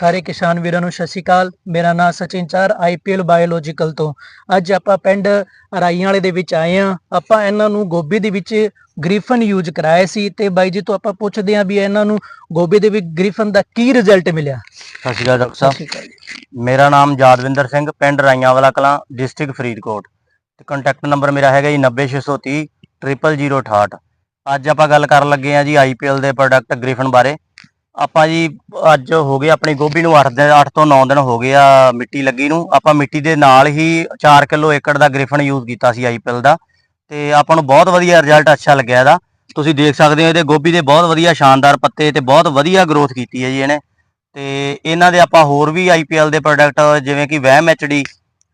ਸਾਰੇ ਕਿਸਾਨ ਵੀਰਾਂ ਨੂੰ ਸਤਿ ਸ਼੍ਰੀ ਅਕਾਲ। ਮੇਰਾ ਨਾਮ ਸਚਿਨ ਚਾਰ ਆਈਪੀਐਲ ਬਾਇਓਲੋਜੀਕਲ ਤੋਂ। ਅੱਜ ਆਪਾਂ ਪਿੰਡ ਰਾਈਆਂ ਵਾਲੇ ਦੇ ਵਿੱਚ ਆਏ ਆ ਆਪਾਂ ਇਹਨਾਂ ਨੂੰ ਗੋਭੀ ਦੇ ਵਿੱਚ ਗ੍ਰੀਫਨ ਯੂਜ਼ ਕਰਾਇਆ ਸੀ ਤੇ ਬਾਈ ਜੀ ਤੋਂ ਆਪਾਂ ਪੁੱਛਦੇ ਆਂ ਵੀ ਇਹਨਾਂ ਨੂੰ ਗੋਭੀ ਦੇ ਵਿੱਚ ਗ੍ਰੀਫਨ ਦਾ ਕੀ ਰਿਜ਼ਲਟ ਮਿਲਿਆ? ਸਤਿ ਸ਼੍ਰੀ ਅਕਾਲ ਡਾਕਟਰ ਸਾਹਿਬ। ਮੇਰਾ ਨਾਮ ਯਾਦਵਿੰਦਰ ਸਿੰਘ ਪਿੰਡ ਰਾਈਆਂ ਵਾਲਾ ਕਲਾਂ ਡਿਸਟ੍ਰਿਕਟ ਫਰੀਦਕੋਟ। ਤੇ ਕੰਟੈਕਟ ਨੰਬਰ ਮੇਰਾ ਹੈਗਾ ਜੀ 90630 00068 ਅੱਜ ਆਪਾਂ ਗੱਲ ਕਰਨ ਲੱਗੇ ਆ ਜੀ ਆਈਪੀਐਲ ਦੇ ਪ੍ਰੋਡਕਟ ਗ੍ਰਿਫਨ ਬਾਰੇ। ਆਪਾਂ ਜੀ ਅੱਜ ਹੋ ਗਏ ਆਪਣੀ ਗੋਭੀ ਨੂੰ 8 ਦਿਨ 8 ਤੋਂ 9 ਦਿਨ ਹੋ ਗਏ ਆ ਮਿੱਟੀ ਲੱਗੀ ਨੂੰ। ਆਪਾਂ ਮਿੱਟੀ ਦੇ ਨਾਲ ਹੀ 4 ਕਿਲੋ ਏਕੜ ਦਾ ਗ੍ਰਿਫਨ ਯੂਜ਼ ਕੀਤਾ ਸੀ ਆਈਪੀਐਲ ਦਾ। ਤੇ ਆਪਾਂ ਨੂੰ ਬਹੁਤ ਵਧੀਆ ਰਿਜ਼ਲਟ ਅੱਛਾ ਲੱਗਿਆ ਇਹਦਾ। ਤੁਸੀਂ ਦੇਖ ਸਕਦੇ ਹੋ ਇਹਦੇ ਗੋਭੀ ਦੇ ਬਹੁਤ ਵਧੀਆ ਸ਼ਾਨਦਾਰ ਪੱਤੇ ਤੇ ਬਹੁਤ ਵਧੀਆ ਗਰੋਥ ਕੀਤੀ ਹੈ ਜੀ ਇਹਨੇ। ਤੇ ਇਹਨਾਂ ਦੇ ਆਪਾਂ ਹੋਰ ਵੀ ਆਈਪੀਐਲ ਦੇ ਪ੍ਰੋਡਕਟ ਜਿਵੇਂ ਕਿ ਵਹਿਮ ਐਚਡੀ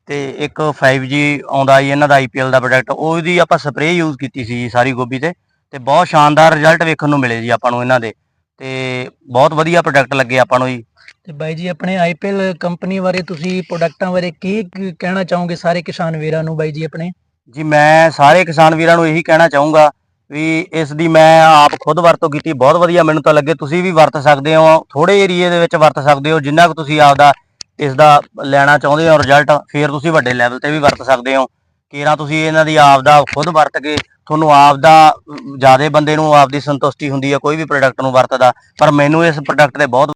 ਤੇ ਇੱਕ 5G ਆਉਂਦਾ ਜੀ ਇਹਨਾਂ ਦਾ ਆਈਪੀਐਲ ਦਾ ਪ੍ਰੋਡਕਟ ਉਹਦੀ ਆਪਾਂ ਸਪਰੇਅ ਯੂਜ਼ ਕੀਤੀ ਸੀ ਜੀ ਸਾਰੀ ਗੋਭੀ ਤੇ। ਤੇ ਬਹੁਤ ਸ਼ਾਨਦਾਰ ਰਿਜ਼ਲਟ ਵੇਖਣ ਨੂੰ ਮਿਲੇ ਜੀ ਆਪਾਂ ਨੂੰ ਇਹਨਾਂ ਦੇ। ਤੇ ਬਹੁਤ ਵਧੀਆ ਪ੍ਰੋਡਕਟ ਲੱਗੇ ਆਪਾਂ ਨੂੰ ਜੀ। ਤੇ ਬਾਈ ਜੀ ਆਪਣੇ ਆਈਪੀਐਲ ਕੰਪਨੀ ਬਾਰੇ ਤੁਸੀਂ ਪ੍ਰੋਡਕਟਾਂ ਬਾਰੇ ਕੀ ਕਹਿਣਾ ਚਾਹੋਗੇ ਸਾਰੇ ਕਿਸਾਨ ਵੀਰਾਂ ਨੂੰ ਬਾਈ ਜੀ ਆਪਣੇ? ਜੀ ਮੈਂ ਸਾਰੇ ਕਿਸਾਨ ਵੀਰਾਂ ਨੂੰ ਇਹੀ ਕਹਿਣਾ ਚਾਹੂੰਗਾ ਵੀ ਇਸ ਦੀ ਮੈਂ ਆਪ ਖੁਦ ਵਰਤੋਂ ਕੀਤੀ ਬਹੁਤ ਵਧੀਆ ਮੈਨੂੰ ਤਾਂ ਲੱਗੇ। ਤੁਸੀਂ ਵੀ ਵਰਤ ਸਕਦੇ ਹੋ ਥੋੜੇ ਏਰੀਏ ਦੇ ਵਿੱਚ ਵਰਤ ਸਕਦੇ ਹੋ ਜਿੰਨਾ ਕੁ ਤੁਸੀਂ ਆਪਦਾ ਇਸ ਦਾ ਲੈਣਾ ਚਾਹੁੰਦੇ ਹੋ ਰਿਜ਼ਲਟ ਫਿਰ ਤੁਸੀਂ ਵੱਡੇ ਲੈਵਲ ਤੇ ਵੀ ਵਰਤ ਸਕਦੇ ਹੋ। ਕੇਰਾਂ ਤੁਸੀਂ ਇਹਨਾਂ ਦੀ ਆਪਦਾ ਖੁਦ ਵਰਤ ਕੇ ਤੁਹਾਨੂੰ ਆਪਦਾ ਜਿਆਦੇ ਬੰਦੇ ਨੂੰ ਆਪਦੀ ਸੰਤੁਸ਼ਟੀ ਹੁੰਦੀ ਹੈ ਕੋਈ ਵੀ ਪ੍ਰੋਡਕਟ ਨੂੰ ਵਰਤਦਾ, ਪਰ ਮੈਨੂੰ ਇਸ ਪ੍ਰੋਡਕਟ ਦੇ ਬਹੁਤ